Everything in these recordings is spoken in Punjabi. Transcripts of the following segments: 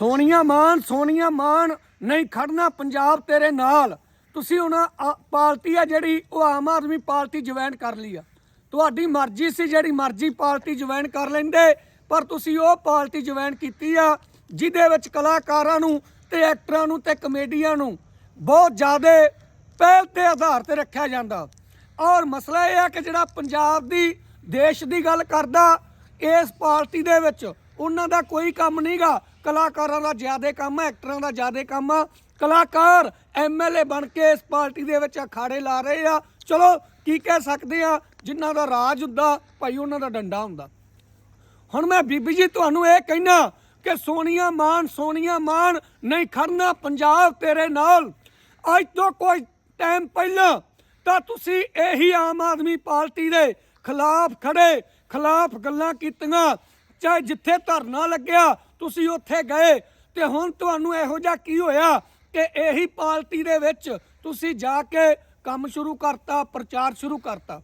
ਸੋਨੀਆ ਮਾਨ ਸੋਨੀਆ ਮਾਨ, ਨਹੀਂ ਖੜਨਾ ਪੰਜਾਬ ਤੇਰੇ ਨਾਲ। ਤੁਸੀਂ ਹੁਣ ਆ- ਪਾਰਟੀ ਆ ਜਿਹੜੀ, ਉਹ ਆਮ ਆਦਮੀ ਪਾਰਟੀ ਜੁਆਇਨ ਕਰ ਲਈ ਆ। ਤੁਹਾਡੀ ਮਰਜ਼ੀ ਸੀ ਜਿਹੜੀ ਮਰਜ਼ੀ ਪਾਰਟੀ ਜੁਆਇਨ ਕਰ ਲੈਂਦੇ, ਪਰ ਤੁਸੀਂ ਉਹ ਪਾਰਟੀ ਜੁਆਇਨ ਕੀਤੀ ਆ, ਜਿਹਦੇ ਵਿੱਚ ਕਲਾਕਾਰਾਂ ਨੂੰ ਤੇ ਐਕਟਰਾਂ ਨੂੰ ਤੇ ਕਮੇਡੀਆਂ ਨੂੰ ਬਹੁਤ ਜ਼ਿਆਦਾ ਪਹਿਲ ਤੇ ਆਧਾਰ ਤੇ ਰੱਖਿਆ ਜਾਂਦਾ। ਔਰ ਮਸਲਾ ਇਹ ਆ ਕਿ ਜਿਹੜਾ ਪੰਜਾਬ ਦੀ, ਦੇਸ਼ ਦੀ ਗੱਲ ਕਰਦਾ, ਇਸ ਪਾਰਟੀ ਦੇ ਵਿੱਚ ਉਹਨਾਂ ਦਾ ਕੋਈ ਕੰਮ ਨਹੀਂਗਾ ਕਲਾਕਾਰਾਂ ਦਾ ਜ਼ਿਆਦਾ ਕੰਮ ਹੈ ਐਕਟਰਾਂ ਦਾ ਜ਼ਿਆਦਾ ਕੰਮ ਆ। ਕਲਾਕਾਰ ਐਮਐਲਏ ਬਣ ਕੇ ਇਸ ਪਾਰਟੀ ਦੇ ਵਿੱਚ ਅਖਾੜੇ ਲਾ ਰਹੇ ਆ। ਚਲੋ, ਕੀ ਕਹਿ ਸਕਦੇ ਆ, ਜਿਨ੍ਹਾਂ ਦਾ ਰਾਜ ਹੁੰਦਾ, ਭਾਈ ਉਹਨਾਂ ਦਾ ਡੰਡਾ ਹੁੰਦਾ। ਹੁਣ ਮੈਂ ਬੀਬੀ ਜੀ ਤੁਹਾਨੂੰ ਇਹ ਕਹਿਣਾ ਕਿ ਸੋਨੀਆ ਮਾਨ ਸੋਨੀਆ ਮਾਨ, ਨਹੀਂ ਖੜਨਾ ਪੰਜਾਬ ਤੇਰੇ ਨਾਲ। ਅੱਜ ਤੋਂ ਕੋਈ ਟਾਈਮ ਪਹਿਲਾਂ ਤਾਂ ਤੁਸੀਂ ਇਹੀ ਆਮ ਆਦਮੀ ਪਾਰਟੀ ਦੇ ਖਿਲਾਫ ਖੜੇ, ਖਿਲਾਫ ਗੱਲਾਂ ਕੀਤੀਆਂ, ਚਾਹੇ ਜਿੱਥੇ ਧਰਨਾ ਲੱਗਿਆ ਤੁਸੀਂ ਉੱਥੇ ਗਏ ਤੇ ਹੁਣ ਤੁਹਾਨੂੰ ਇਹੋ ਜਿਹਾ ਕੀ ਹੋਇਆ ਕਿ ਇਹੀ ਪਾਰਟੀ ਦੇ ਵਿੱਚ ਤੁਸੀਂ ਜਾ ਕੇ ਕੰਮ ਸ਼ੁਰੂ ਕਰਤਾ, ਪ੍ਰਚਾਰ ਸ਼ੁਰੂ ਕਰਤਾ।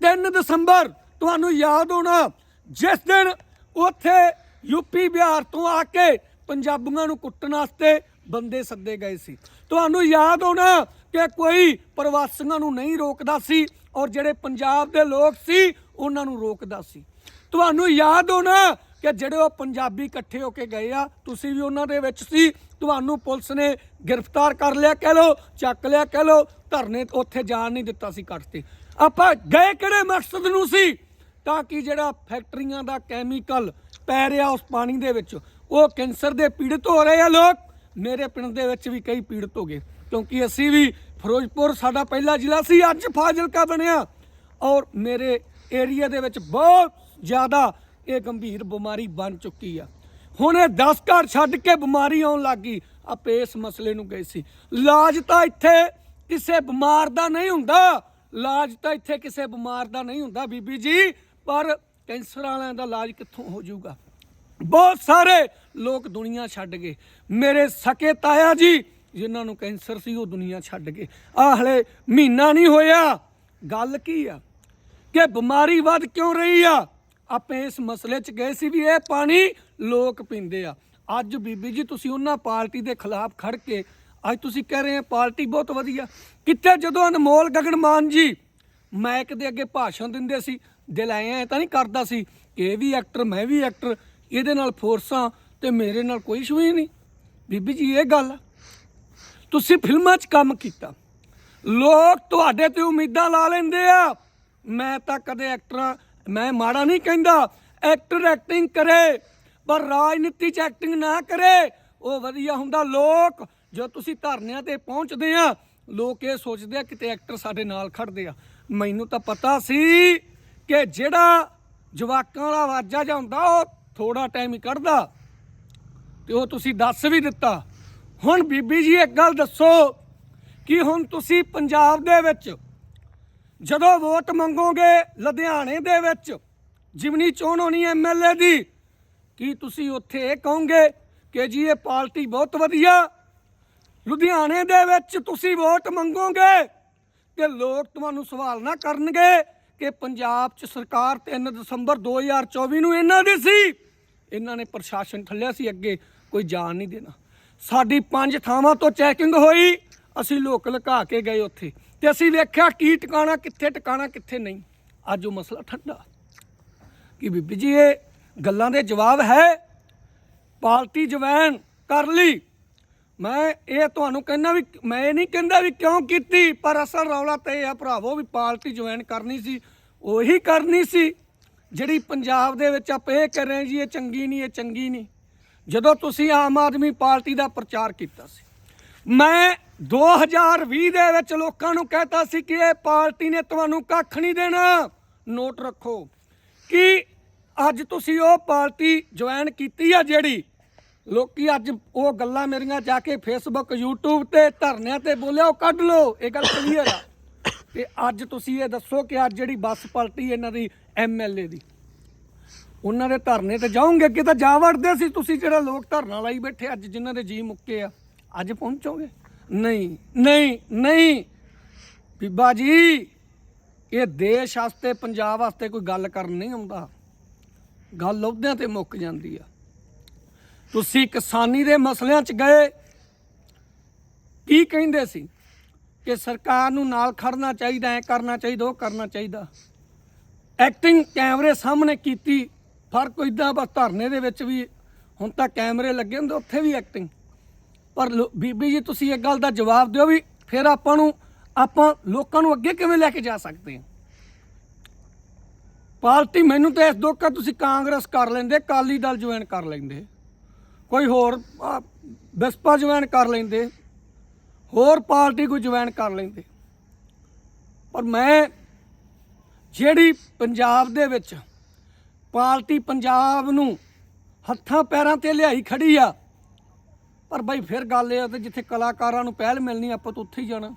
3 ਦਸੰਬਰ, ਤੁਹਾਨੂੰ ਯਾਦ ਹੋਣਾ, ਜਿਸ ਦਿਨ ਉੱਥੇ ਯੂਪੀ ਬਿਹਾਰ ਤੋਂ ਆ ਕੇ ਪੰਜਾਬੀਆਂ ਨੂੰ ਕੁੱਟਣ ਵਾਸਤੇ ਬੰਦੇ ਸੱਦੇ ਗਏ ਸੀ। ਤੁਹਾਨੂੰ ਯਾਦ ਹੋਣਾ ਕਿ ਕੋਈ ਪ੍ਰਵਾਸੀਆਂ ਨੂੰ ਨਹੀਂ ਰੋਕਦਾ ਸੀ ਔਰ ਜਿਹੜੇ ਪੰਜਾਬ ਦੇ ਲੋਕ ਸੀ, ਉਹਨਾਂ ਨੂੰ ਰੋਕਦਾ ਸੀ। ਤੁਹਾਨੂੰ ਯਾਦ ਹੋਣਾ ਕਿ ਜਿਹੜੇ ਉਹ ਪੰਜਾਬੀ ਇਕੱਠੇ ਹੋ ਕੇ ਗਏ ਆ, ਤੁਸੀਂ ਵੀ ਉਹਨਾਂ ਦੇ ਵਿੱਚ ਸੀ, ਤੁਹਾਨੂੰ ਪੁਲਿਸ ਨੇ ਗ੍ਰਿਫਤਾਰ ਕਰ ਲਿਆ, ਕਹਿ ਲੋ ਚੱਕ ਲਿਆ, ਕਹਿ ਲੋ ਧਰਨੇ ਉੱਥੇ ਜਾਣ ਨਹੀਂ ਦਿੱਤਾ ਸੀ ਕੱਟ ਤੇ। ਆਪਾਂ ਗਏ ਕਿਹੜੇ ਮਕਸਦ ਨੂੰ ਸੀ? ਤਾਂ ਕਿ ਜਿਹੜਾ ਫੈਕਟਰੀਆਂ ਦਾ ਕੈਮੀਕਲ ਪੈ ਰਿਹਾ ਉਸ ਪਾਣੀ ਦੇ ਵਿੱਚ, ਉਹ ਕੈਂਸਰ ਦੇ ਪੀੜਤ ਹੋ ਰਹੇ ਆ ਲੋਕ। ਮੇਰੇ ਪਿੰਡ ਦੇ ਵਿੱਚ ਵੀ ਕਈ ਪੀੜਤ ਹੋ ਗਏ, ਕਿਉਂਕਿ ਅਸੀਂ ਵੀ ਫਿਰੋਜ਼ਪੁਰ ਸਾਡਾ ਪਹਿਲਾ ਜ਼ਿਲ੍ਹਾ ਸੀ, ਅੱਜ ਫਾਜ਼ਿਲਕਾ ਬਣਿਆ। ਔਰ ਮੇਰੇ ਏਰੀਆ ਦੇ ਵਿੱਚ ਬਹੁਤ ਜ਼ਿਆਦਾ ਇਹ ਗੰਭੀਰ ਬਿਮਾਰੀ ਬਣ ਚੁੱਕੀ ਆ। ਹੁਣ ਇਹ 10 ਘਰ ਛੱਡ ਕੇ ਬਿਮਾਰੀ ਆਉਣ ਲੱਗੀ ਆਪੇ ਇਸ ਮਸਲੇ ਨੂੰ ਗਏ ਸੀ। ਇਲਾਜ ਤਾਂ ਇੱਥੇ ਕਿਸੇ ਬਿਮਾਰ ਦਾ ਨਹੀਂ ਹੁੰਦਾ। ਇਲਾਜ ਤਾਂ ਇੱਥੇ ਕਿਸੇ ਬਿਮਾਰ ਦਾ ਨਹੀਂ ਹੁੰਦਾ ਬੀਬੀ ਜੀ। ਪਰ ਕੈਂਸਰ ਵਾਲਿਆਂ ਦਾ ਇਲਾਜ ਕਿੱਥੋਂ ਹੋ ਜਾਊਗਾ? ਬਹੁਤ ਸਾਰੇ ਲੋਕ ਦੁਨੀਆ ਛੱਡ ਗਏ। ਮੇਰੇ ਸਕੇ ਤਾਇਆ ਜੀ, ਜਿਨ੍ਹਾਂ ਨੂੰ ਕੈਂਸਰ ਸੀ, ਉਹ ਦੁਨੀਆ ਛੱਡ ਗਏ। ਆ ਹਲੇ ਮਹੀਨਾ ਨਹੀਂ ਹੋਇਆ। ਗੱਲ ਕੀ ਆ? ਕਿ ਬਿਮਾਰੀ ਵੱਧ ਕਿਉਂ ਰਹੀ ਆ? ਆਪੇ ਇਸ ਮਸਲੇ 'ਚ ਗਏ ਸੀ ਵੀ ਇਹ ਪਾਣੀ ਲੋਕ ਪੀਂਦੇ ਆ। ਅੱਜ ਬੀਬੀ ਜੀ ਤੁਸੀਂ ਉਹਨਾਂ ਪਾਰਟੀ ਦੇ ਖਿਲਾਫ ਖੜ ਕੇ ਅੱਜ ਤੁਸੀਂ ਕਹਿ ਰਹੇ ਆ ਪਾਰਟੀ ਬਹੁਤ ਵਧੀਆ। ਕਿੱਥੇ ਜਦੋਂ ਅਨਮੋਲ ਗਗਨ ਮਾਨ ਜੀ ਮੈਕ ਦੇ ਅੱਗੇ ਭਾਸ਼ਣ ਦਿੰਦੇ ਸੀ, ਦਿਲ ਐ ਤਾਂ ਨਹੀਂ ਕਰਦਾ ਸੀ, ਇਹ ਵੀ ਐਕਟਰ, ਮੈਂ ਵੀ ਐਕਟਰ, ਇਹਦੇ ਨਾਲ ਫੋਰਸਾਂ ਤੇ ਮੇਰੇ ਨਾਲ ਕੋਈ ਇਸ਼ੂ ਨਹੀਂ। ਬੀਬੀ ਜੀ, ਇਹ ਗੱਲ ਤੁਸੀਂ ਫਿਲਮਾਂ 'ਚ ਕੰਮ ਕੀਤਾ। ਲੋਕ ਤੁਹਾਡੇ ਤੇ ਉਮੀਦਾਂ ਲਾ ਲੈਂਦੇ ਆ। ਮੈਂ ਤਾਂ ਕਦੇ ਐਕਟਰਾਂ ਮੈਂ ਮਾੜਾ ਨਹੀਂ ਕਹਿੰਦਾ ਐਕਟਰ ਐਕਟਿੰਗ ਕਰੇ, ਪਰ ਰਾਜਨੀਤੀ 'ਚ ਐਕਟਿੰਗ ਨਾ ਕਰੇ, ਉਹ ਵਧੀਆ ਹੁੰਦਾ ਲੋਕ। ਜੋ ਤੁਸੀਂ ਧਰਨਿਆਂ ਤੇ ਪਹੁੰਚਦੇ ਆ, ਲੋਕ ਇਹ ਸੋਚਦੇ ਆ ਕਿਤੇ ਐਕਟਰ ਸਾਡੇ ਨਾਲ ਖੜਦੇ ਆ। ਮੈਨੂੰ ਤਾਂ ਪਤਾ ਸੀ ਕਿ ਜਿਹੜਾ ਜਵਾਕਾਂ ਵਾਲਾ ਆਵਾਜ਼ਾ ਜਾਂ ਹੁੰਦਾ, ਉਹ ਥੋੜਾ ਟਾਈਮ ਹੀ ਕੱਢਦਾ। ਤੇ ਉਹ ਤੁਸੀਂ ਦੱਸ ਵੀ ਦਿੱਤਾ। ਹੁਣ ਬੀਬੀ ਜੀ, ਇੱਕ ਗੱਲ ਦੱਸੋ ਕਿ ਹੁਣ ਤੁਸੀਂ ਪੰਜਾਬ ਦੇ ਵਿੱਚ ਜਦੋਂ ਵੋਟ ਮੰਗੋਗੇ ਲੁਧਿਆਣੇ ਦੇ ਵਿੱਚ, ਜਿਮਨੀ ਚੋਣ ਹੋਣੀ ਐਮਐਲਏ ਦੀ, ਕੀ ਤੁਸੀਂ ਉੱਥੇ ਇਹ ਕਹੋਗੇ ਕਿ ਜੀ ਇਹ ਪਾਰਟੀ ਬਹੁਤ ਵਧੀਆ? ਲੁਧਿਆਣੇ ਦੇ ਵਿੱਚ ਤੁਸੀਂ ਵੋਟ ਮੰਗੋਗੇ ਕਿ ਲੋਕ ਤੁਹਾਨੂੰ ਸਵਾਲ ਨਾ ਕਰਨਗੇ ਕਿ ਪੰਜਾਬ 'ਚ ਸਰਕਾਰ 3 ਦਸੰਬਰ 2024 ਨੂੰ ਇਹਨਾਂ ਦੀ ਸੀ। ਇਹਨਾਂ ਨੇ ਪ੍ਰਸ਼ਾਸਨ ਠੱਲਿਆ ਸੀ ਅੱਗੇ, ਕੋਈ ਜਾਣ ਨਹੀਂ ਦੇਣਾ। ਸਾਡੀ ਪੰਜ ਥਾਵਾਂ ਤੋਂ ਚੈਕਿੰਗ ਹੋਈ। ਅਸੀਂ ਲੋਕ ਲੁਕਾ ਕੇ ਗਏ ਉੱਥੇ ਤੇ ਅਸੀਂ ਵੇਖਿਆ ਕੀ ਟਿਕਾਣਾ, ਕਿੱਥੇ ਟਿਕਾਣਾ, ਕਿੱਥੇ ਨਹੀਂ। ਅੱਜ ਉਹ ਮਸਲਾ ਠੰਡਾ। ਕਿ ਬੀਬੀ ਜੀ, ਇਹ ਗੱਲਾਂ ਦੇ ਜਵਾਬ ਹੈ ਪਾਰਟੀ ਜਵੈਨ ਕਰ ਲਈ। ਮੈਂ ਇਹ ਤੁਹਾਨੂੰ ਕਹਿੰਦਾ ਵੀ, ਮੈਂ ਇਹ ਨਹੀਂ ਕਹਿੰਦਾ ਵੀ ਕਿਉਂ ਕੀਤੀ, ਪਰ ਅਸਲ ਰੌਲਾ ਤੇ ਇਹ ਆ ਭਰਾਵੋ ਵੀ ਪਾਰਟੀ ਜੁਆਇਨ ਕਰਨੀ ਸੀ, ਉਹੀ ਕਰਨੀ ਸੀ। ਜਿਹੜੀ ਪੰਜਾਬ ਦੇ ਵਿੱਚ ਆਪਾਂ ਇਹ ਕਰ ਰਹੇ ਜੀ, ਇਹ ਚੰਗੀ ਨਹੀਂ, ਇਹ ਚੰਗੀ ਨਹੀਂ। ਜਦੋਂ ਤੁਸੀਂ ਆਮ ਆਦਮੀ ਪਾਰਟੀ ਦਾ ਪ੍ਰਚਾਰ ਕੀਤਾ ਸੀ, ਮੈਂ 2020 ਦੇ ਵਿੱਚ ਲੋਕਾਂ ਨੂੰ ਕਹਿਤਾ ਸੀ ਕਿ ਇਹ ਪਾਰਟੀ ਨੇ ਤੁਹਾਨੂੰ ਕੱਖ ਨਹੀਂ ਦੇਣਾ। ਨੋਟ ਰੱਖੋ ਕਿ ਅੱਜ ਤੁਸੀਂ ਉਹ ਪਾਰਟੀ ਜੁਆਇਨ ਕੀਤੀ ਆ ਜਿਹੜੀ ਲੋਕੀ ਅੱਜ ਉਹ ਗੱਲਾਂ ਮੇਰੀਆਂ ਜਾ ਕੇ ਫੇਸਬੁੱਕ YouTube ਤੇ ਧਰਨਿਆਂ ਤੇ ਬੋਲਿਆ, ਉਹ ਕੱਢ ਲਓ, ਇਹ ਗੱਲ ਕਲੀਅਰ ਆ। ਤੇ ਅੱਜ ਤੁਸੀਂ ਇਹ ਦੱਸੋ ਕਿ ਅੱਜ ਜਿਹੜੀ ਬੱਸ ਪਲਟੀ ਇਹਨਾਂ ਦੀ ਐਮਐਲਏ ਦੀ, ਉਹਨਾਂ ਦੇ ਧਰਨੇ ਤੇ ਜਾਓਗੇ? ਅੱਗੇ ਤਾਂ ਜਾ ਵੜਦੇ ਸੀ ਤੁਸੀਂ, ਜਿਹੜਾ ਲੋਕ ਧਰਨਾ ਲਾਈ ਬੈਠੇ ਅੱਜ, ਜਿਨ੍ਹਾਂ ਦੇ ਜੀ ਮੁੱਕੇ ਆ। ਅੱਜ ਪਹੁੰਚੋਗੇ? ਨਹੀਂ ਨਹੀਂ ਨਹੀਂ। ਬੀਬਾ ਜੀ, ਇਹ ਦੇਸ਼ ਵਾਸਤੇ, ਪੰਜਾਬ ਵਾਸਤੇ ਕੋਈ ਗੱਲ ਕਰਨ ਨਹੀਂ ਆਉਂਦਾ। ਗੱਲ ਉਹਦਿਆਂ ਤੇ ਮੁੱਕ ਜਾਂਦੀ ਆ। ਤੁਸੀਂ ਕਿਸਾਨੀ ਦੇ ਮਸਲਿਆਂ 'ਚ ਗਏ, ਕੀ ਕਹਿੰਦੇ ਸੀ? ਕਿ ਸਰਕਾਰ ਨੂੰ ਨਾਲ ਖੜਨਾ ਚਾਹੀਦਾ ਐ ਕਰਨਾ ਚਾਹੀਦਾ, ਉਹ ਕਰਨਾ ਚਾਹੀਦਾ। ਐਕਟਿੰਗ ਕੈਮਰੇ ਸਾਹਮਣੇ ਕੀਤੀ, ਫ਼ਰਕ ਇਦਾਂ ਬਸ ਧਰਨੇ ਦੇ ਵਿੱਚ ਵੀ, ਹੁਣ ਤਾਂ ਕੈਮਰੇ ਲੱਗੇ ਹੁੰਦੇ, ਉੱਥੇ ਵੀ ਐਕਟਿੰਗ ਪਰ ਲੋ- ਬੀਬੀ ਜੀ, ਤੁਸੀਂ ਇੱਕ ਗੱਲ ਦਾ ਜਵਾਬ ਦਿਓ ਵੀ ਫਿਰ ਆਪਾਂ ਨੂੰ ਆਪਾਂ ਲੋਕਾਂ ਨੂੰ ਅੱਗੇ ਕਿਵੇਂ ਲੈ ਕੇ ਜਾ ਸਕਦੇ ਹਾਂ? ਪਾਰਟੀ ਮੈਨੂੰ ਤਾਂ ਇਸ ਦੁੱਖ ਆ, ਤੁਸੀਂ ਕਾਂਗਰਸ ਕਰ ਲੈਂਦੇ ਕਾਲੀ ਦਲ ਜੁਆਇਨ ਕਰ ਲੈਂਦੇ। ਕੋਈ ਹੋਰ ਬਸਪਾ ਜੁਆਇਨ ਕਰ ਲੈਂਦੇ। ਹੋਰ ਪਾਰਟੀ ਕੋਈ ਜੁਆਇਨ ਕਰ ਲੈਂਦੇ। ਪਰ ਮੈਂ ਜਿਹੜੀ ਪੰਜਾਬ ਦੇ ਵਿੱਚ ਪਾਰਟੀ ਪੰਜਾਬ ਨੂੰ ਹੱਥਾਂ ਪੈਰਾਂ ਤੇ ਲਿਆਈ ਖੜੀ ਆ ਪਰ ਬਾਈ ਫਿਰ ਗੱਲ ਇਹ ਆ ਤੇ ਜਿੱਥੇ ਕਲਾਕਾਰਾਂ ਨੂੰ ਪਹਿਲ ਮਿਲਣੀ ਆਪਾਂ ਤਾਂ ਉੱਥੇ ਹੀ ਜਾਣਾ।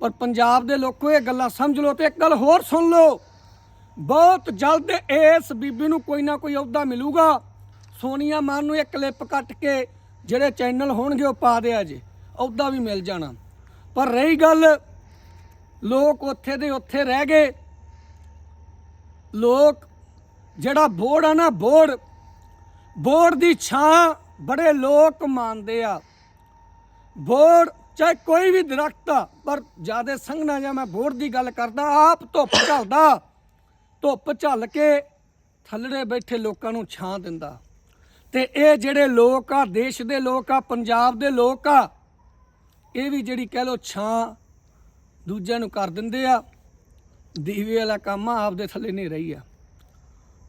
ਪਰ ਪੰਜਾਬ ਦੇ ਲੋਕੋ, ਇਹ ਗੱਲਾਂ ਸਮਝ ਲਓ ਤੇ ਇੱਕ ਗੱਲ ਹੋਰ ਸੁਣ ਲਓ। ਬਹੁਤ ਜਲਦ ਇਸ ਬੀਬੀ ਨੂੰ ਕੋਈ ਨਾ ਕੋਈ ਅਹੁਦਾ ਮਿਲੂਗਾ। ਸੋਨੀਆ ਮਾਨ ਨੂੰ ਇੱਕ ਕਲਿੱਪ ਕੱਟ ਕੇ ਜਿਹੜੇ ਚੈਨਲ ਹੋਣਗੇ ਉਹ ਪਾ ਦਿਆ ਜੇ ਅਹੁਦਾ ਵੀ ਮਿਲ ਜਾਣਾ। ਪਰ ਰਹੀ ਗੱਲ, ਲੋਕ ਉੱਥੇ ਦੇ ਉੱਥੇ ਰਹਿ ਗਏ। ਲੋਕ ਜਿਹੜਾ ਬੋਰਡ ਆ ਨਾ, ਬੋਰਡ ਬੋਰਡ ਦੀ ਛਾਂ ਬੜੇ ਲੋਕ ਮੰਨਦੇ ਆ। ਬੋਰਡ ਚਾਹੇ ਕੋਈ ਵੀ ਦਰਖਤ ਆ, ਪਰ ਜਿਆਦੇ ਸੰਘਣਾ ਜਾਂ ਮੈਂ ਬੋਰਡ ਦੀ ਗੱਲ ਕਰਦਾ, ਆਪ ਧੁੱਪ ਝੱਲਦਾ, ਧੁੱਪ ਝੱਲ ਕੇ ਥੱਲੜੇ ਬੈਠੇ ਲੋਕਾਂ ਨੂੰ ਛਾਂ ਦਿੰਦਾ। ਤੇ ਇਹ ਜਿਹੜੇ ਲੋਕ ਆ, ਦੇਸ਼ ਦੇ ਲੋਕ ਆ, ਪੰਜਾਬ ਦੇ ਲੋਕ ਆ, ਇਹ ਵੀ ਜਿਹੜੀ ਕਹਿ ਲੋ ਛਾਂ ਦੂਜਿਆਂ ਨੂੰ ਕਰ ਦਿੰਦੇ ਆ। ਦੀਵੇ ਵਾਲਾ ਕੰਮ ਆ, ਆਪਦੇ ਥੱਲੇ ਨਹੀਂ ਰਹੀ ਆ।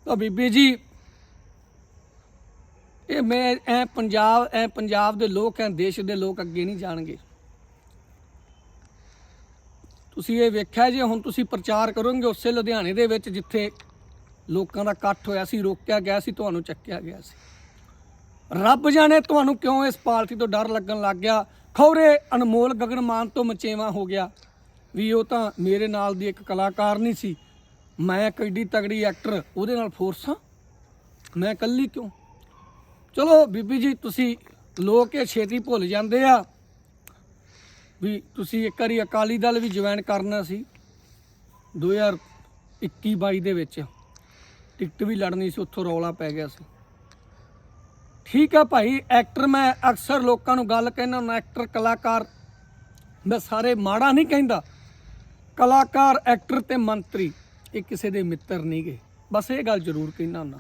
ਤਾਂ ਬੀਬੀ ਜੀ ਇਹ ਮੈਂ ਐ ਪੰਜਾਬ ਐ ਪੰਜਾਬ ਦੇ ਲੋਕ, ਐ ਦੇਸ਼ ਦੇ ਲੋਕ ਅੱਗੇ ਨਹੀਂ ਜਾਣਗੇ। ਤੁਸੀਂ ਇਹ ਵੇਖਿਆ ਜੇ, ਹੁਣ ਤੁਸੀਂ ਪ੍ਰਚਾਰ ਕਰੋਗੇ ਉਸੇ ਲੁਧਿਆਣੇ ਦੇ ਵਿੱਚ ਜਿੱਥੇ ਲੋਕਾਂ ਦਾ ਇਕੱਠ ਹੋਇਆ ਸੀ, ਰੋਕਿਆ ਗਿਆ ਸੀ, ਤੁਹਾਨੂੰ ਚੱਕਿਆ ਗਿਆ ਸੀ। ਰੱਬ ਜਾਣੇ ਤੁਹਾਨੂੰ ਕਿਉਂ ਇਸ ਪਾਰਟੀ ਤੋਂ ਡਰ ਲੱਗਣ ਲੱਗ ਗਿਆ? ਖੌਰੇ ਅਨਮੋਲ ਗਗਨਮਾਨ ਤੋਂ ਮਚੇਵਾ ਹੋ ਗਿਆ। ਵੀ ਉਹ ਤਾਂ ਮੇਰੇ ਨਾਲ ਦੀ ਇੱਕ ਕਲਾਕਾਰ ਨਹੀਂ ਸੀ। ਮੈਂ ਇੱਕ ਏਡੀ ਤਗੜੀ ਐਕਟਰ, ਉਹਦੇ ਨਾਲ ਫੋਰਸ ਹਾਂ? ਮੈਂ ਇਕੱਲੀ ਕਿਉਂ? ਚਲੋ ਬੀਬੀ ਜੀ, ਤੁਸੀਂ ਲੋਕ ਇਹ ਛੇਤੀ ਭੁੱਲ ਜਾਂਦੇ ਆ ਵੀ ਤੁਸੀਂ ਇੱਕ ਵਾਰੀ ਅਕਾਲੀ ਦਲ ਵੀ ਜੁਆਇਨ ਕਰਨਾ ਸੀ 2021 22 ਦੇ ਵਿੱਚ। ਟਿਕਟ ਵੀ ਲੜਨੀ ਸੀ, ਉੱਥੋਂ ਰੌਲਾ ਪੈ ਗਿਆ ਸੀ। ਠੀਕ ਆ ਭਾਈ, ਐਕਟਰ ਮੈਂ ਅਕਸਰ ਲੋਕਾਂ ਨੂੰ ਗੱਲ ਕਹਿੰਦਾ ਹੁੰਦਾ, ਐਕਟਰ, ਕਲਾਕਾਰ। ਮੈਂ ਸਾਰੇ ਮਾੜਾ ਨਹੀਂ ਕਹਿੰਦਾ। ਕਲਾਕਾਰ, ਐਕਟਰ ਤੇ ਮੰਤਰੀ, ਇਹ ਕਿਸੇ ਦੇ ਮਿੱਤਰ ਨਹੀਂਗੇ। ਬਸ ਇਹ ਗੱਲ ਜ਼ਰੂਰ ਕਹਿਣਾ ਹੁੰਦਾ।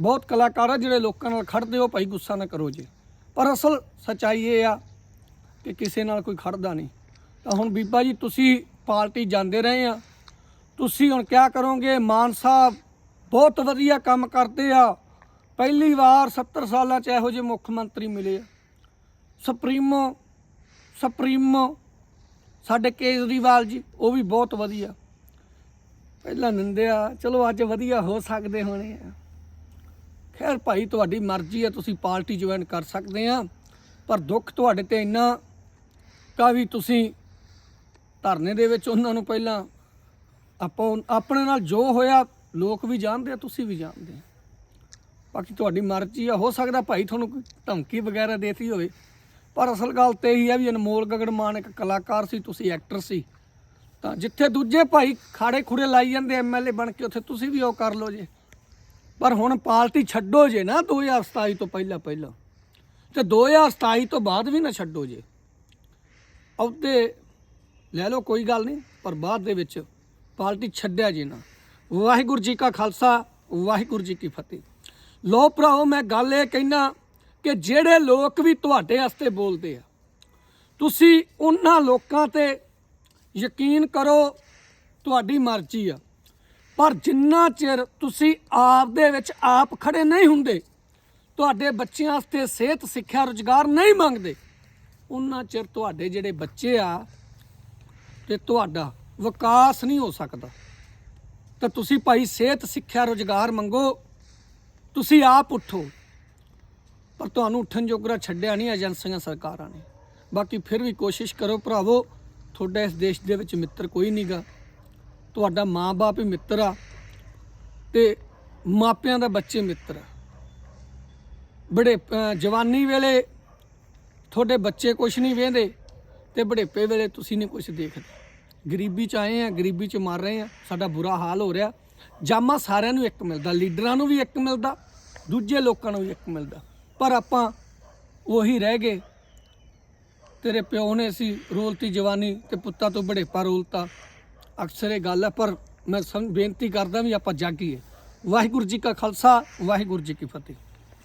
ਬਹੁਤ ਕਲਾਕਾਰ ਆ ਜਿਹੜੇ ਲੋਕਾਂ ਨਾਲ ਖੜਦੇ ਹੋ, ਭਾਈ ਗੁੱਸਾ ਨਾ ਕਰੋ ਜੀ। ਪਰ ਅਸਲ ਸਚਾਈ ਇਹ ਆ ਕਿ ਕਿਸੇ ਨਾਲ ਕੋਈ ਖੜਦਾ ਨਹੀਂ। ਤਾਂ ਹੁਣ ਬੀਬਾ ਜੀ, ਤੁਸੀਂ ਪਾਰਟੀ ਜਾਂਦੇ ਰਹੇ ਆ। ਤੁਸੀਂ ਹੁਣ ਕਿਆ ਕਰੋਗੇ? ਮਾਨ ਸਾਹਿਬ ਬਹੁਤ ਵਧੀਆ ਕੰਮ ਕਰਦੇ ਆ। ਪਹਿਲੀ ਵਾਰ 70 ਸਾਲਾਂ ਚ ਇਹੋ ਜਿਹੇ ਮੁੱਖ ਮੰਤਰੀ ਮਿਲੇ ਆ। ਸੁਪਰੀਮੋ ਸੁਪਰੀਮੋ, ਸਾਡੇ ਕੇਜਰੀਵਾਲ ਜੀ, ਉਹ ਵੀ ਬਹੁਤ ਵਧੀਆ। ਪਹਿਲਾਂ ਨਿੰਦਿਆ, ਚਲੋ ਅੱਜ ਵਧੀਆ ਹੋ ਸਕਦੇ ਹੋਣੇ ਆ। ਖੈਰ ਭਾਈ, ਤੁਹਾਡੀ ਮਰਜ਼ੀ ਹੈ, ਤੁਸੀਂ ਪਾਰਟੀ ਜੁਆਇਨ ਕਰ ਸਕਦੇ ਆ ਪਰ ਦੁੱਖ ਤੁਹਾਡੇ ਤੇ ਇੰਨਾ ਕਾ ਵੀ ਤੁਸੀਂ ਧਰਨੇ ਦੇ ਵਿੱਚ ਉਹਨਾਂ ਨੂੰ ਪਹਿਲਾਂ ਆਪਾਂ, ਆਪਣੇ ਨਾਲ ਜੋ ਹੋਇਆ, ਲੋਕ ਵੀ ਜਾਣਦੇ ਆ, ਤੁਸੀਂ ਵੀ ਜਾਣਦੇ ਆ। ਬਾਕੀ ਤੁਹਾਡੀ ਮਰਜ਼ੀ ਆ, ਹੋ ਸਕਦਾ ਭਾਈ ਤੁਹਾਨੂੰ ਕੋਈ ਧਮਕੀ ਵਗੈਰਾ ਦੇਤੀ ਹੋਵੇ, ਪਰ ਅਸਲ ਗੱਲ ਤੇ ਇਹੀ ਆ ਵੀ ਅਨਮੋਲ ਗਗਨ ਮਾਨ ਇੱਕ ਕਲਾਕਾਰ ਸੀ, ਤੁਸੀਂ ਐਕਟਰ ਸੀ। ਤਾਂ ਜਿੱਥੇ ਦੂਜੇ ਭਾਈ ਖਾੜੇ ਖੁੜੇ ਲਾਈ ਜਾਂਦੇ ਐਮਐਲਏ ਬਣ ਕੇ, ਉੱਥੇ ਤੁਸੀਂ ਵੀ ਉਹ ਕਰ ਲਓ ਜੇ। ਪਰ ਹੁਣ ਪਾਰਟੀ ਛੱਡੋ ਜੇ ਨਾ 2027 ਤੋਂ ਪਹਿਲਾਂ ਪਹਿਲਾਂ, ਤੇ 2027 ਤੋਂ ਬਾਅਦ ਵੀ ਨਾ ਛੱਡੋ ਜੇ। ਅਹੁਦੇ ਲੈ ਲਓ, ਕੋਈ ਗੱਲ ਨਹੀਂ, ਪਰ ਬਾਅਦ ਦੇ ਵਿੱਚ ਪਾਰਟੀ ਛੱਡਿਆ ਜੇ ਨਾ। ਵਾਹਿਗੁਰੂ ਜੀ ਕਾ ਖਾਲਸਾ, ਵਾਹਿਗੁਰੂ ਜੀ ਕੀ ਫਤਿਹ। ਲੋ ਭਰਾਓ, ਮੈਂ ਗੱਲ ਇਹ ਕਹਿਣਾ ਕਿ ਜਿਹੜੇ ਲੋਕ ਵੀ ਤੁਹਾਡੇ ਵਾਸਤੇ ਬੋਲਦੇ ਆ, ਤੁਸੀਂ ਉਹਨਾਂ ਲੋਕਾਂ ਤੇ ਯਕੀਨ ਕਰੋ, ਤੁਹਾਡੀ ਮਰਜ਼ੀ ਆ। ਪਰ ਜਿੰਨਾ ਚਿਰ ਤੁਸੀਂ ਆਪ ਦੇ ਵਿੱਚ ਆਪ ਖੜੇ ਨਹੀਂ ਹੁੰਦੇ, ਤੁਹਾਡੇ ਬੱਚਿਆਂ ਵਾਸਤੇ ਸਿਹਤ, ਸਿੱਖਿਆ, ਰੁਜ਼ਗਾਰ ਨਹੀਂ ਮੰਗਦੇ, ਉਹਨਾਂ ਚਿਰ ਤੁਹਾਡੇ ਜਿਹੜੇ ਬੱਚੇ ਆ ਤੇ ਤੁਹਾਡਾ ਵਿਕਾਸ ਨਹੀਂ ਹੋ ਸਕਦਾ। ਤਾਂ ਤੁਸੀਂ ਭਾਈ ਸਿਹਤ, ਸਿੱਖਿਆ, ਰੁਜ਼ਗਾਰ ਮੰਗੋ, ਤੁਸੀਂ ਆਪ ਉੱਠੋ। ਪਰ ਤੁਹਾਨੂੰ ਉੱਠਣ ਜੋਗਰਾ ਛੱਡਿਆ ਨਹੀਂ ਏਜੰਸੀਆਂ, ਸਰਕਾਰਾਂ ਨੇ। ਬਾਕੀ ਫਿਰ ਵੀ ਕੋਸ਼ਿਸ਼ ਕਰੋ ਭਰਾਵੋ, ਤੁਹਾਡਾ ਇਸ ਦੇਸ਼ ਦੇ ਵਿੱਚ ਮਿੱਤਰ ਕੋਈ ਨਹੀਂਗਾ ਤੁਹਾਡਾ ਮਾਂ-ਬਾਪ ਹੀ ਮਿੱਤਰ ਆ ਤੇ ਮਾਪਿਆਂ ਦਾ ਬੱਚੇ ਮਿੱਤਰ ਆ। ਬੜੇ ਜਵਾਨੀ ਵੇਲੇ ਤੁਹਾਡੇ ਬੱਚੇ ਕੁਝ ਨਹੀਂ ਵੇਂਦੇ ਤੇ ਬੁਢੇਪੇ ਵੇਲੇ ਤੁਸੀਂ ਨਹੀਂ ਕੁਝ ਦੇਖਦੇ। ਗਰੀਬੀ ਚ ਆਏ ਆ, ਗਰੀਬੀ ਚ ਮਰ ਰਹੇ ਆ, ਸਾਡਾ ਬੁਰਾ ਹਾਲ ਹੋ ਰਿਹਾ। ਜਾਮਾ ਸਾਰਿਆਂ ਨੂੰ ਇੱਕ ਮਿਲਦਾ, ਲੀਡਰਾਂ ਨੂੰ ਵੀ ਇੱਕ ਮਿਲਦਾ, ਦੂਜੇ ਲੋਕਾਂ ਨੂੰ ਵੀ ਇੱਕ ਮਿਲਦਾ। ਪਰ ਆਪਾਂ ਉਹੀ ਰਹਿ ਗਏ। ਤੇਰੇ ਪਿਓ ਨੇ ਸੀ ਰੋਲਤੀ ਜਵਾਨੀ ਤੇ ਪੁੱਤਾਂ ਤੋਂ ਬੜੇਪਾ ਰੋਲਤਾ। ਅਕਸਰ ਇਹ ਗੱਲ ਹੈ, ਪਰ ਮੈਂ ਸਮ ਬੇਨਤੀ ਕਰਦਾ ਵੀ ਆਪਾਂ ਜਾਗੀਏ। ਵਾਹਿਗੁਰੂ ਜੀ ਕਾ ਖਾਲਸਾ, ਵਾਹਿਗੁਰੂ ਜੀ ਕੀ ਫਤਿਹ।